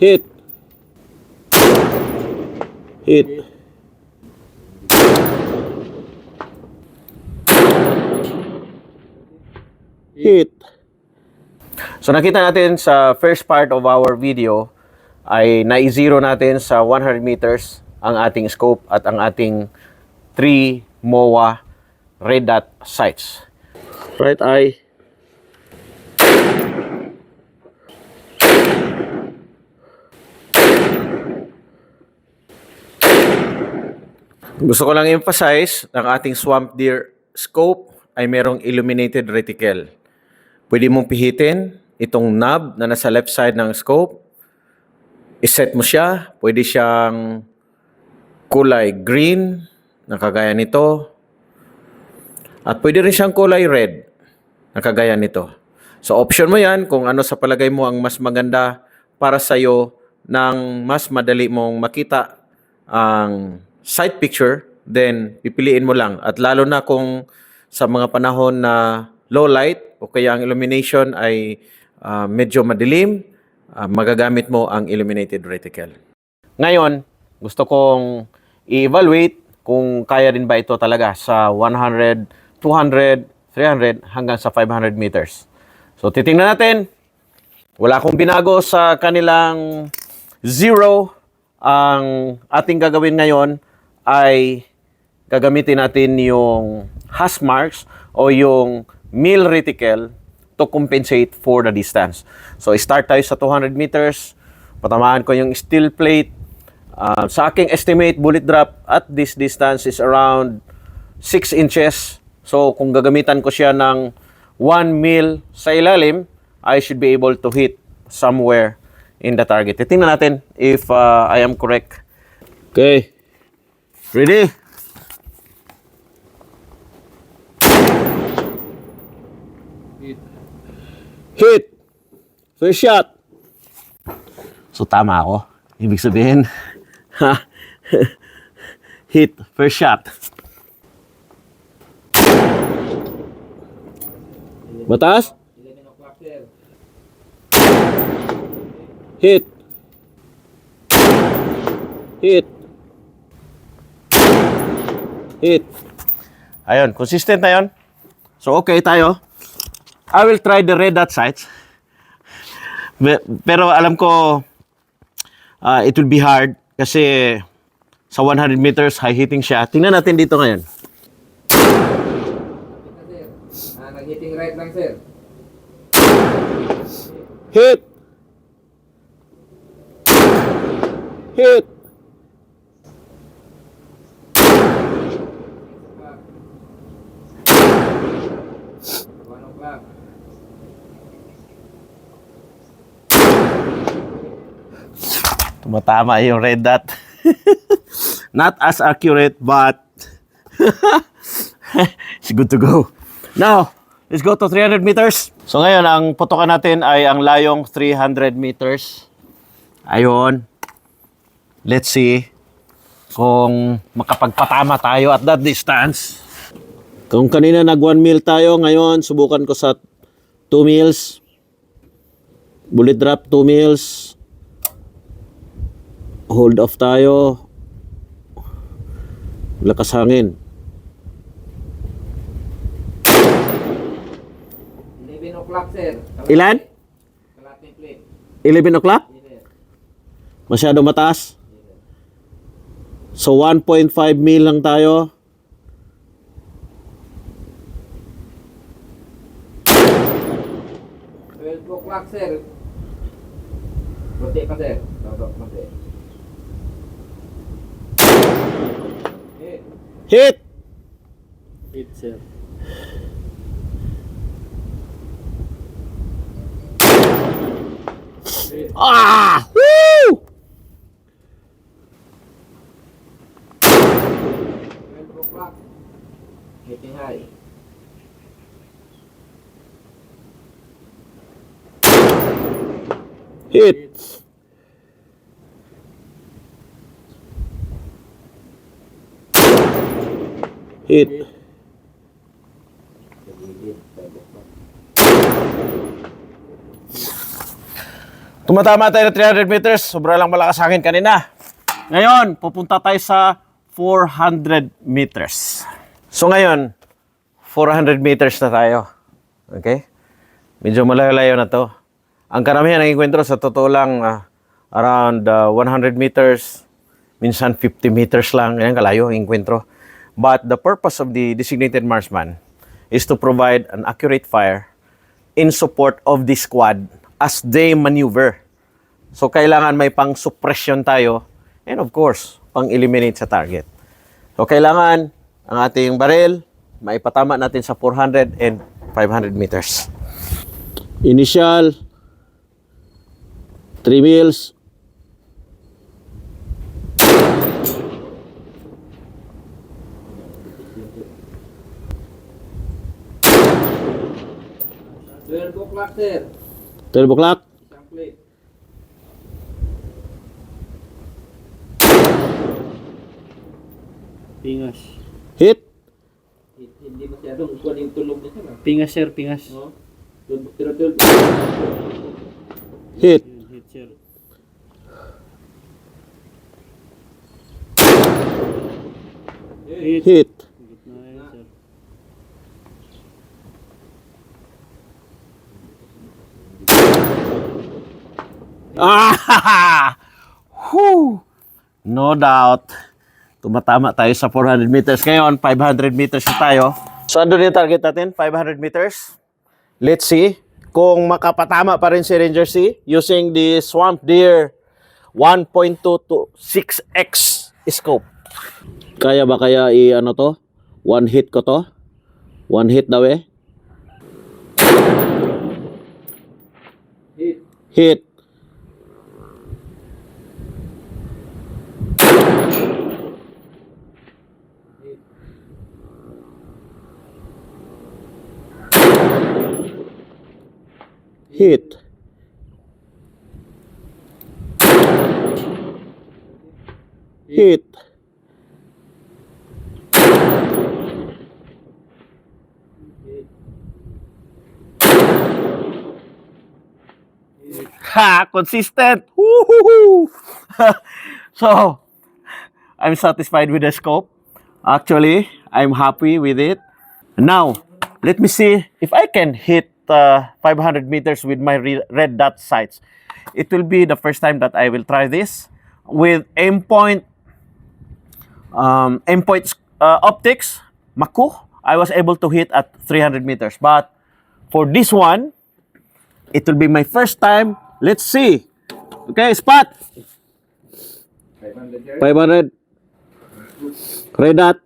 Hit. Hit. Hit. So nakita natin sa first part of our video ay na-zero natin sa 100 meters ang ating scope at ang ating 3 MOA red dot sights. Right eye. Gusto ko lang emphasize ng ating swamp deer scope ay merong illuminated reticle. Pwede mong pihitin itong knob na nasa left side ng scope. Iset mo siya. Pwede siyang kulay green na kagaya nito. At pwede rin siyang kulay red na kagaya nito. So option mo yan kung ano sa palagay mo ang mas maganda para sa iyo nang mas madali mong makita ang sight picture, then pipiliin mo lang. At lalo na kung sa mga panahon na low light o kaya ang illumination ay ah, medyo madilim, ah, magagamit mo ang illuminated reticle. Ngayon, gusto kong i-evaluate kung kaya rin ba ito talaga sa 100, 200, 300 hanggang sa 500 meters. So titingnan natin. Wala akong binago sa kanilang zero. Ang ating gagawin ngayon ay gagamitin natin yung hash marks o yung mill reticle to compensate for the distance. So start tayo sa 200 meters. Patamaan ko yung steel plate. Ah, sa aking estimate, bullet drop at this distance is around 6 inches. So kung gagamitan ko siya ng 1 mil sa ilalim, I should be able to hit somewhere in the target. Titingnan natin if uh, I am correct. Okay. Ready? Hit. First shot. So tama ako. Ibig sabihin, ha, hit, first shot. Mataas? Hit. Hit. Hit. Ayun, consistent na yun. So okay tayo. I will try the red dot sights. Pero alam ko ah, it will be hard kasi sa 100 meters high hitting siya. Tingnan natin dito ngayon. Ah, nag-hitting right lang, sir. Hit. Hit. Tumatama yung red dot. Not as accurate, but it's good to go. Now, let's go to 300 meters. So ngayon, ang putokan natin ay ang layong 300 meters. Ayun. Let's see kung makapagpatama tayo at that distance. Kung kanina nag 1 mil tayo, ngayon subukan ko sa 2 mils. Bullet drop 2 mils hold off tayo. Lakas hangin. 11 o'clock, sir. Ilan? Kalating plate. 11 o'clock? Sir. Masyado mataas. So 1.5 mil lang tayo. O'clock, sir. Kunti pa, sir. Dodok, kunti. Eh, Hit! hit, sir. Ah! Woo! Hitting high. Hit! Hit! Tumatama tayo na 300 meters. Sobra lang malakas sa akin kanina. Ngayon, pupunta tayo sa 400 meters. So ngayon, 400 meters na tayo. Okay? Medyo malayo-layo na to. Ang karamihan ng enkwentro sa totoo lang ah, around ah, 100 meters, minsan 50 meters lang. Yan kalayo ang enkwentro. But the purpose of the designated marksman is to provide an accurate fire in support of the squad as they maneuver. So kailangan may pang suppression tayo and of course, pang eliminate sa target. So kailangan ang ating baril maipatama natin sa 400 and 500 meters. Initial 3 mils Twelve o'clock, sir. 12 o'clock. Pingas. Hit. Hindi- Hindi masyadong kuwan yung tulog niya, sir. Pingas sir, pingas. Pero. Hit. Hit sir. Hit. Hit. Ah! Whew! No doubt. Tumatama tayo sa 400 meters. Ngayon, 500 meters na tayo. So, ano yung target natin? 500 meters. Let's see kung makapatama pa rin si Ranger C using the Swamp Deer 1.2 to 6X scope. Kaya ba kaya i ano to? One hit ko to? One hit daw eh? Hit. Hit. Hit. Hit. Ha! Consistent! So, I'm satisfied with the scope. Actually, I'm happy with it. Now, let me see if I can hit uh, 500 meters with my re- red dot sights. It will be the first time that I will try this with aim point, um, aim point uh, optics, Maku. I was able to hit at 300 meters. But for this one, it will be my first time. Let's see. Okay, spot. 500 500. Red dot.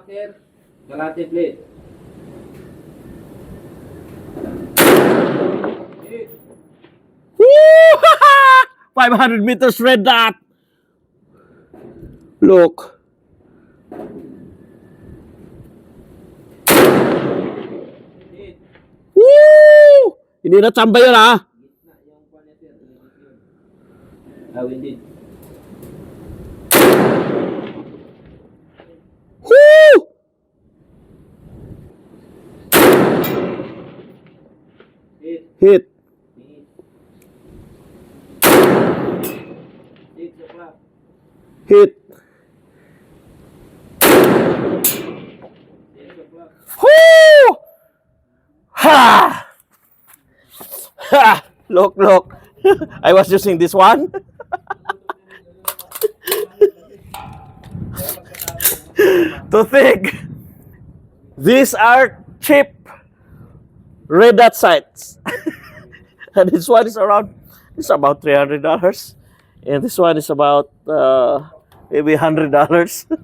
Sir. Kalate plate. Woo! 500 meters red dot. Look. Woo! Hindi na tsamba yun ah. Gitna yung kuwan niya, sir. Legit yun. Ah, hindi. Woo! Hit. Hit. Woo! Ha! Ha! Look, look. I was using this one. to think these are cheap red dot sights. and this one is around it's about three hundred dollars. And this one is about uh, maybe hundred dollars.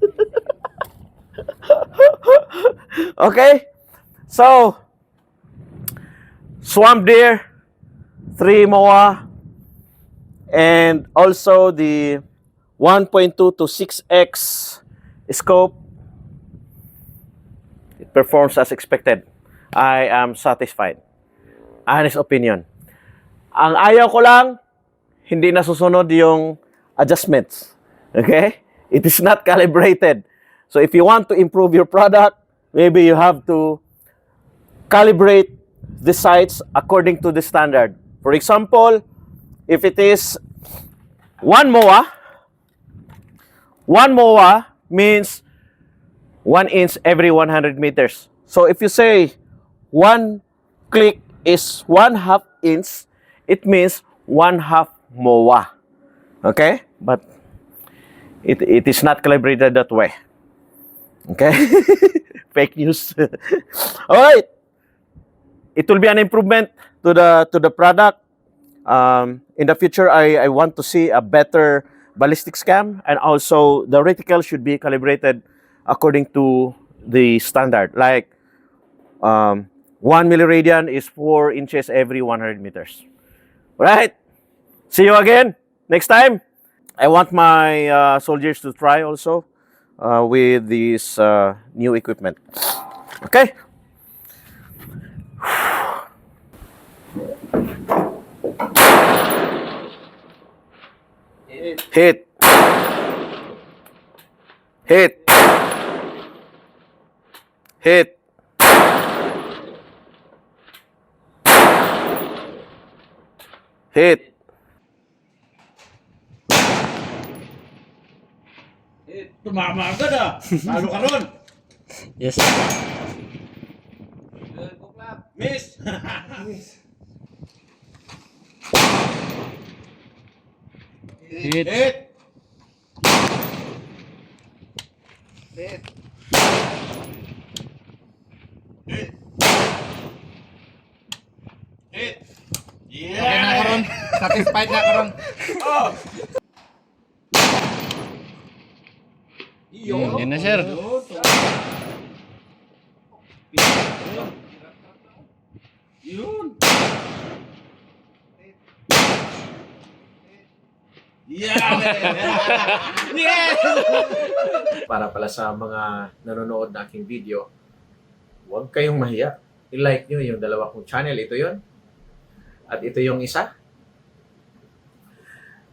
okay? So swamp deer, three moa, and also the 1.2 to 6x scope. It performs as expected. I am satisfied. Honest opinion. Ang ayaw ko lang, hindi nasusunod yung adjustments. Okay? It is not calibrated. So if you want to improve your product, maybe you have to calibrate the sights according to the standard. For example, if it is one MOA, one MOA means one inch every 100 meters. So if you say one click is one half inch, it means one half MOA. Okay? But it, it is not calibrated that way. Okay? Fake news. All right. It will be an improvement to the to the product. Um, in the future, I, I want to see a better ballistics cam, and also the reticle should be calibrated according to the standard. Like um, one milliradian is four inches every 100 meters. Right? See you again next time. I want my uh, soldiers to try also uh, with this uh, new equipment. Okay? Hit. Hit. Hit. Hit. Tumama agad ah. Talo ka ron. Yes, sir. Good, kuklap. Miss. Hit. Hit. Hit. Hit. Hit. Satisfied na karon. Oh. Yun, yun na, sir. Yun. Yeah. yeah. para pala sa mga nanonood na aking video, huwag kayong mahiya. I-like nyo yung dalawa kong channel. Ito yon At ito yung isa.